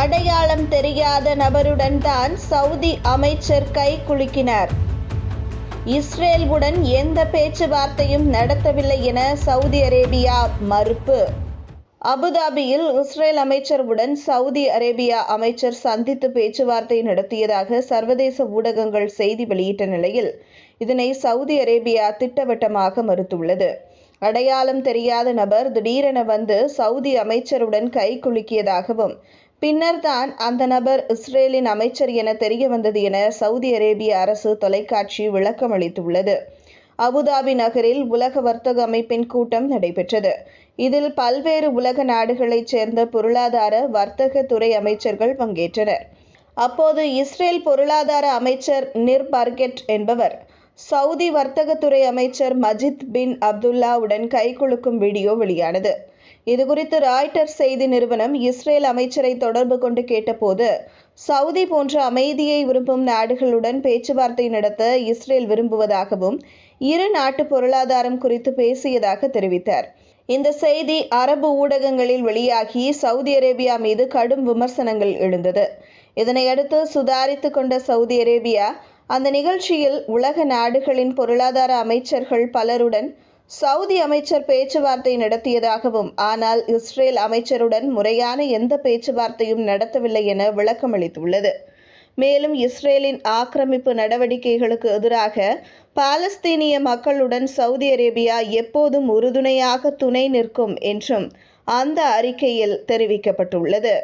அடையாளம் தெரியாத நபருடன் தான் சவுதி அமைச்சர் கை குலுக்கினார். இஸ்ரேலுடன் எந்த பேச்சுவார்த்தையும் நடத்தவில்லை என சவுதி அரேபியா மறுப்பு. அபுதாபியில் இஸ்ரேல் அமைச்சருடன் சவுதி அரேபியா அமைச்சர் சந்தித்து பேச்சுவார்த்தை நடத்தியதாக சர்வதேச ஊடகங்கள் செய்தி வெளியிட்ட நிலையில் இதனை சவுதி அரேபியா திட்டவட்டமாக மறுத்துள்ளது. அடையாளம் தெரியாத நபர் திடீரென வந்து சவுதி அமைச்சருடன் கை குலுக்கியதாகவும் பின்னர் தான் அந்த நபர் இஸ்ரேலின் அமைச்சர் என தெரிய வந்தது என சவுதி அரேபிய அரசு தொலைக்காட்சி விளக்கம் அளித்துள்ளது. அபுதாபி நகரில் உலக வர்த்தக அமைப்பின் கூட்டம் நடைபெற்றது. இதில் பல்வேறு உலக நாடுகளைச் சேர்ந்த பொருளாதார வர்த்தக துறை அமைச்சர்கள் பங்கேற்றனர். அப்போது இஸ்ரேல் பொருளாதார அமைச்சர் நிர் பர்கெட் என்பவர் சவுதி வர்த்தகத்துறை அமைச்சர் மஜித் பின் அப்துல்லாவுடன் கைகுலுக்கும் வீடியோ வெளியானது. இதுகுறித்து ராய்டர் செய்தி நிறுவனம் இஸ்ரேல் அமைச்சரை தொடர்பு கொண்டு கேட்டபோது சவுதி போன்ற அமைதியை விரும்பும் நாடுகளுடன் பேச்சுவார்த்தை நடத்த இஸ்ரேல் விரும்புவதாகவும் இரு நாட்டு பொருளாதாரம் குறித்து பேசியதாக தெரிவித்தார். இந்த செய்தி அரபு ஊடகங்களில் வெளியாகி சவுதி அரேபியா மீது கடும் விமர்சனங்கள் எழுந்தது. இதனையடுத்து சுதாரித்து கொண்ட சவுதி அரேபியா அந்த நிகழ்ச்சியில் உலக நாடுகளின் பொருளாதார அமைச்சர்கள் பலருடன் சவுதி அமைச்சர் பேச்சுவார்த்தை நடத்தியதாகவும் ஆனால் இஸ்ரேல் அமைச்சருடன் முறையான எந்த பேச்சுவார்த்தையும் நடத்தவில்லை என விளக்கமளித்துள்ளது. மேலும் இஸ்ரேலின் ஆக்கிரமிப்பு நடவடிக்கைகளுக்கு எதிராக பாலஸ்தீனிய மக்களுடன் சவுதி அரேபியா எப்போதும் உறுதுணையாக துணை நிற்கும் என்றும் அந்த அறிக்கையில் தெரிவிக்கப்பட்டுள்ளது.